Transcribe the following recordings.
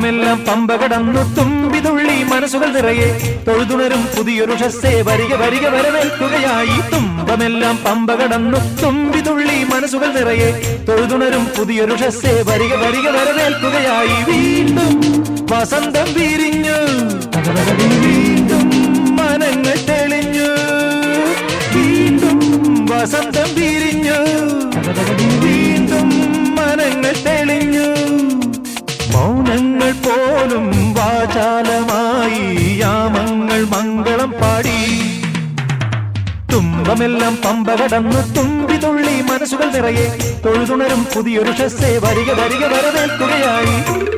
തുമ്പമെല്ലാം പമ്പ കടന്നു. തുമ്പിതുള്ളി മനസ്സുകൾ നിറയെ. തൊഴുതുണരും പുതിയൊരു ഷസ്സേ വരിക വരിക വരവേൽക്കുകയായി. തുമ്പമെല്ലാം പമ്പ കടന്നു. തുമ്പിതുള്ളി മനസ്സുകൾ നിറയെ. തൊഴുതുണരും പുതിയൊരു ഷസ്സേ വരിക വരിക വരവേൽക്കുകയായി. വീണ്ടും വസന്തം വിരിഞ്ഞു. പോലും വാചാലമായി യാമങ്ങൾ മംഗളം പാടി. തുമ്പമെല്ലാം പമ്പ കടന്നു തുമ്പി തുള്ളി മനസ്സുകൾ നിറയെ. തൊഴുതുണരും പുതിയൊരു ഷസ്സേ വരിക വരിക വരവേൽക്കുകയായി.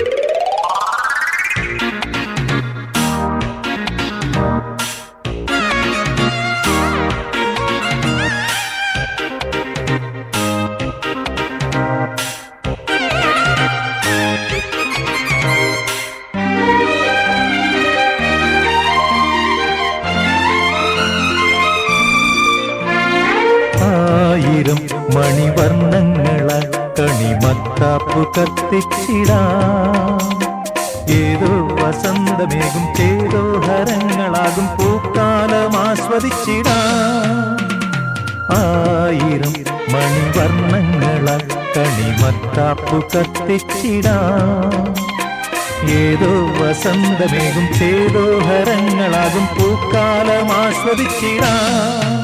കത്തിച്ചിടാം. ഏതോ വസന്തമേകും ചേതോ ഹരങ്ങളാകും പൂക്കാലം ആസ്വദിച്ചിടാം. ആയിരം മണിവർണങ്ങളാൽ കണിമത്താപ്പു കത്തിച്ചിടാം. ഏതോ വസന്തമേകും ചേതോ ഹരങ്ങളാകും പൂക്കാലം ആസ്വദിച്ചിടാം.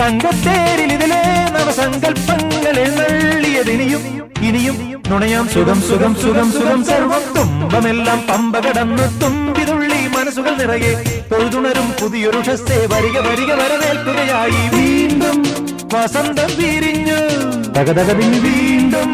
തങ്കത്തേരിൽ ഇതിലെ നവസങ്കൽപ്പങ്ങൾ എഴുന്നള്ളിയതിനിയും ഇനിയും നുണയാം സുഖം സുഖം സുഖം സുഖം. സർവം തുമ്പമെല്ലാം പമ്പ കടന്നു തുമ്പിതുള്ളി മനസ്സുകൾ നിറയെ പൊഴുതുണരും പുതിയൊരു ഷസ്തേ വരിക വരിക വരവേൽക്കുകയായി വീണ്ടും വസന്തം വിരിഞ്ഞു. തകതകതിന് വീണ്ടും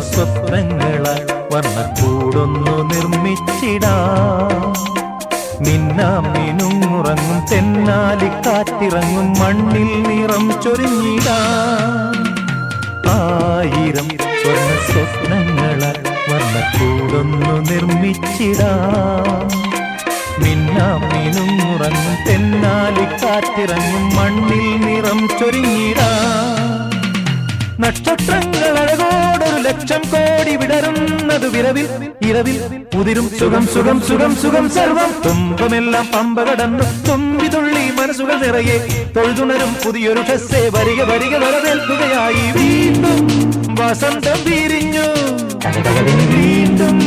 സ്വപ്നങ്ങളാൽ വർണക്കൂടൊന്നു നിർമ്മിച്ചിടാം. മിന്നാം മിനുങ്ങുറങ്ങും തെന്നാലി കാറ്റിറങ്ങും മണ്ണിൽ നിറം ചൊരിഞ്ഞിടാം. ആയിരം സ്വർണ സ്വപ്നങ്ങളാൽ വർണക്കൂടൊന്നു നിർമ്മിച്ചിടാം. മിന്നാം മിനുങ്ങുറങ്ങും തെന്നാലി കാറ്റിറങ്ങും മണ്ണിൽ നിറം ചൊരിഞ്ഞിടാം. നക്ഷത്രങ്ങൾ അഴകോടൊരു ലക്ഷം കോടി വിടരുന്നത് വിരവിൽ ഇരവിൽ. ഉതിരും സുഖം സുഖം സുഖം സുഖം സർവം. തുമ്പമെല്ലാം പമ്പ കടന്നു തുമ്പി തുള്ളി മനസ്സുകൾ നിറയെ. തൊഴുതുണരും പുതിയൊരു ഷസ്സേ വരിക വരിക വരവേൽക്കുകയായി. വീണ്ടും വസന്തം വിരിഞ്ഞു. വീണ്ടും